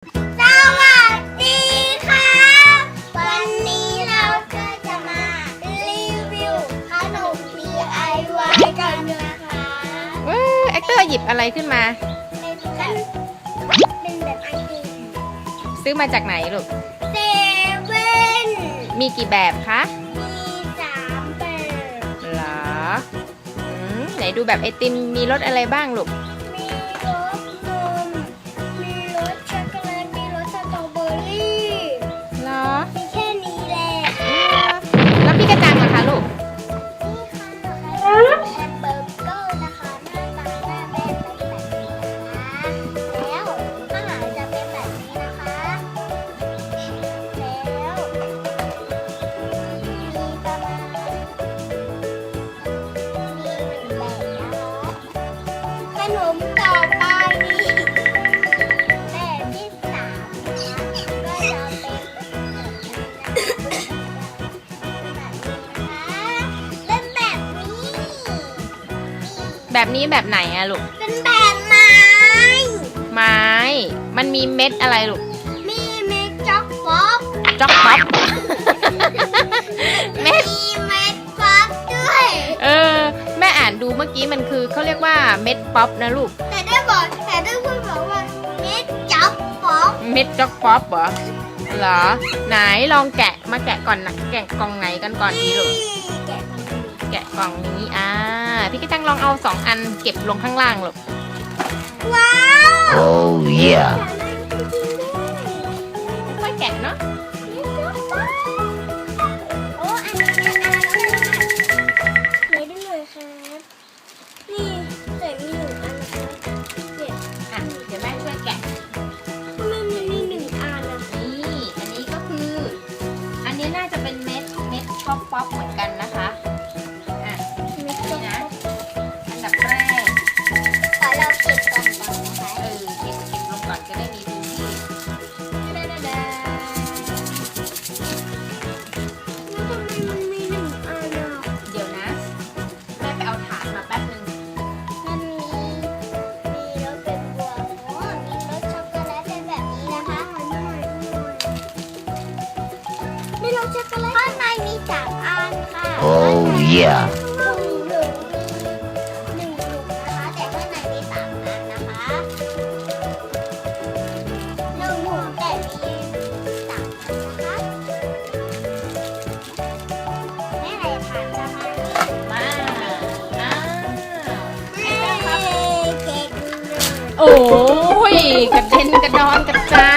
สวัสดีค่ะวันนี้เราก็จะมารีวิวขนม DIY กันนะคะเว้ยแอคเตอร์หยิบอะไรขึ้นมา เป็นแบบเป็นแบบไอติมซื้อมาจากไหนลูก เซเว่นมีกี่แบบคะมีสามแบบเหรออืมไหนดูแบบไอติมมีรสอะไรบ้างลูก นมต่อไปนี่แบบที่สามนะคะก็จะเป็นแบบนี้เป็นแบบนี้ แบบนี้แบบไหนอะลูก เป็นแบบไม้ ไม้ มันมีเม็ดอะไรลูก มีเม็ดจ็อกป๊อปจ๊อกป๊อป เม็ด มีเม็ดป๊อปด้วย เออ แม่อ่านดูเมื่อกี้มันคือเขาเรียกว่าเม็ด ป๊อปนะลูก แต่ได้บอกแต่ได้พูดบอกว่าเม็ดจ็อกป๊อปเม็ดจ๊อกป๊อปเหรอเหรอ ไหนลองแกะมาแกะก่อนนะแกะกล่องไหนกันก่อนดีลูก แกะแกะกล่องนี้อ่าพี่กระจังลองเอาสองอันเก็บลงข้างล่างลูก ว้าว Oh yeah. ค่อยแกะเนาะ เย้เก่งเลยโอ้ยกระเด็นกระดอนกระจา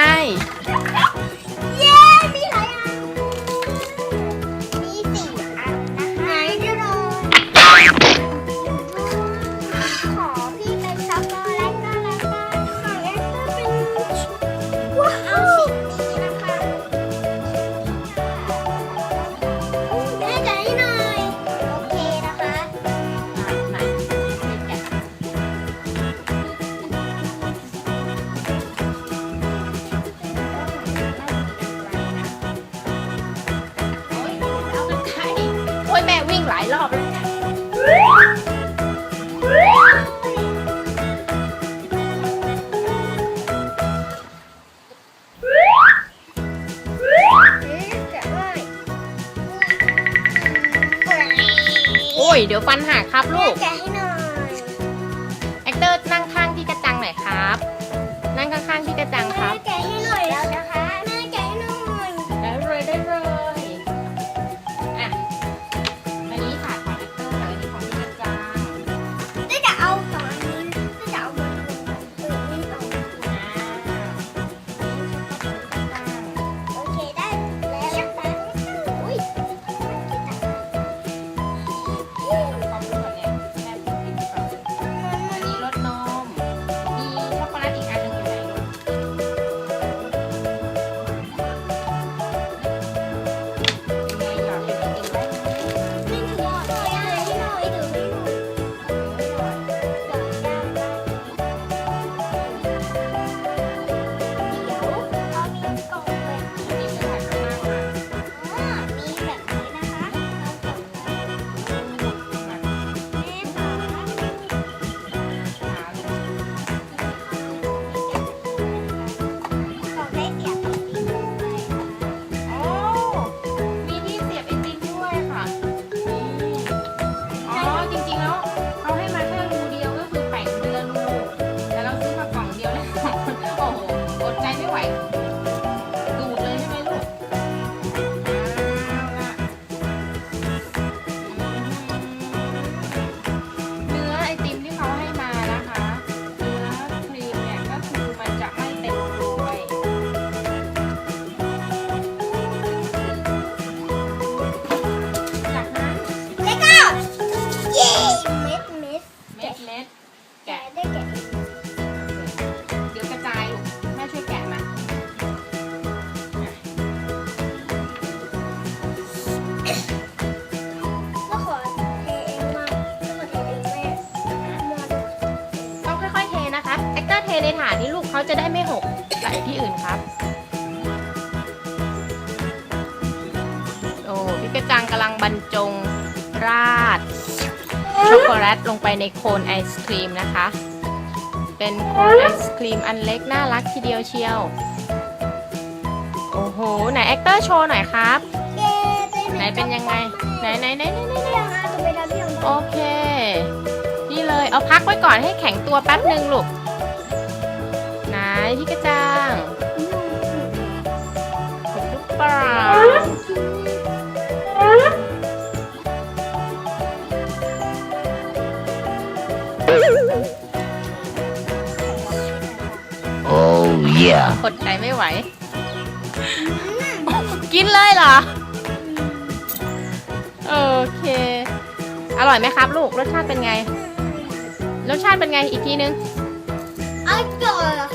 งหลายรอบแล้วเนี่ยโอ้ย เดี๋ยวฟันหักครับลูก แกะให้หน่อย แอคเตอร์นั่งข้างพี่กระจังหน่อยครับ นั่งข้างๆพี่กระจัง ในถาดนี้ลูกเขาจะได้ไม่หกใส่ที่อื่นครับ โอ้พี่กระจังกำลังบรรจงราดช็อกโกแลตลงไปในโคนไอศครีมนะคะ เป็นโคนไอศครีมอันเล็กน่ารักทีเดียวเชียว โอ้โห ไหนแอคเตอร์โชว์หน่อยครับเย้ไหนเป็นยังไง ไหนไหนไหนไหนไหนเรื่องอาจะไปทำที่ของโอเค นี่เลย เอาพักไว้ก่อนให้แข็งตัวแป๊บหนึ่งลูกไหน พี่กระจังถูกหรือเปล่า Oh yeah. อดใจไม่ไหว กินเลยเหรอ โอเค อร่อยไหมครับ ลูก รสชาติเป็นไง รสชาติเป็นไงอีกทีนึงอร่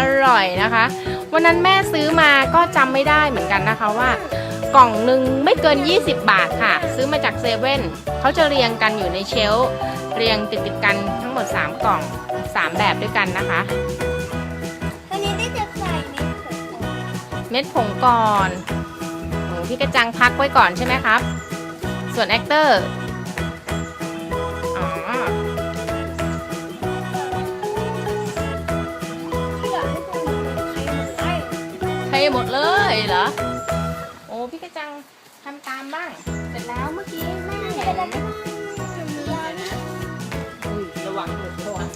อยเขาอร่อยนะคะ วันนั้นแม่ซื้อมาก็จำไม่ได้เหมือนกันนะคะว่ากล่องหนึ่งไม่เกิน 20 บาทค่ะ ซื้อมาจากเซเว่นเขาจะเรียงกันอยู่ในเชลฟ์เรียงติดติดๆกันทั้งหมด 3 กล่อง 3 แบบด้วยกันนะคะตอนนี้ได้จะใส่เม็ดผงเม็ดผงก่อนโอ้พี่กระจังพักไว้ก่อนใช่ไหมครับ ส่วนแอคเตอร์ เทหมดเลยเหรอ โอ้พี่กระจังทำตามบ้าง เสร็จแล้วเมื่อกี้แม่เห็นเป็นอะไรบ้างมีอะไรนะอุ้ยระวังหลุดระวัง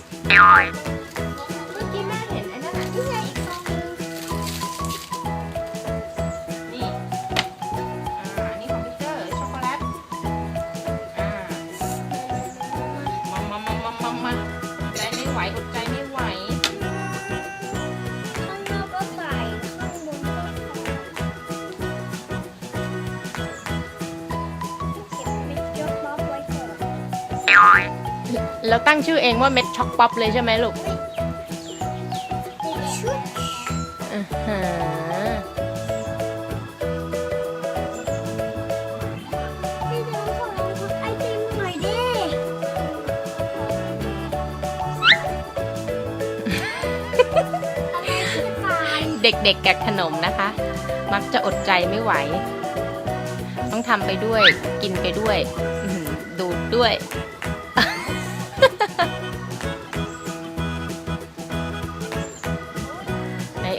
แล้วตั้งชื่อเองว่าเม็ดช็อกป๊อปเลยใช่ไหมลูกชุดอือหือให้น้องขอลองทำไอติมหน่อยดิอะไรที่ตายเด็กๆกับขนมนะคะ มักจะอดใจไม่ไหว ต้องทำไปด้วยกินไปด้วยอื้อหือดูดด้วย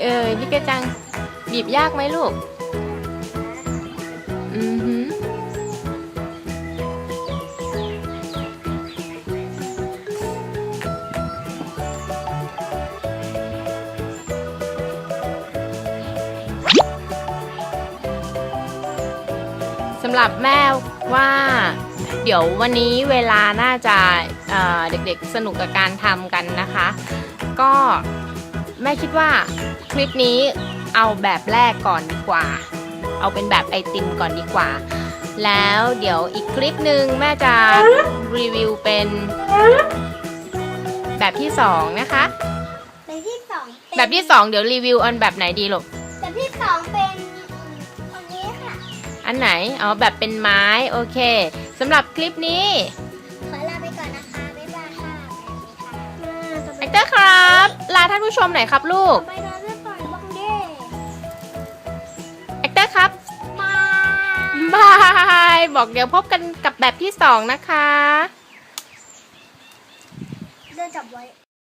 เอ่ยพี่กระจังบีบยากไหมลูก อือหือสำหรับแม่ว่าเดี๋ยววันนี้เวลาน่าจะเเด็กๆสนุกกับการทำกันนะคะ ก็แม่คิดว่า ลิปนี้เอาแบบแรกก่อนดีกว่า เอาเป็นแบบไอติมก่อนดีกว่า แล้วเดี๋ยวอีกคลิปหนึ่งแม่จะรีวิวเป็นแบบที่สองนะคะ แบบที่สองเป็นแบบที่สองเดี๋ยวรีวิวอันแบบไหนดีลูกแบบที่สองเป็นอันนี้ค่ะ อันไหนอ๋อแบบเป็นไม้โอเคสำหรับคลิปนี้ขอลาไปก่อนนะคะบ๊ายบายค่ะสวัสแอดีคค่ะเตอร์ครับ ลาท่านผู้ชมหน่อยครับลูกไปนอนเบาย บอกเดี๋ยวพบกันกับแบบที่สองนะคะ เดินจับไว้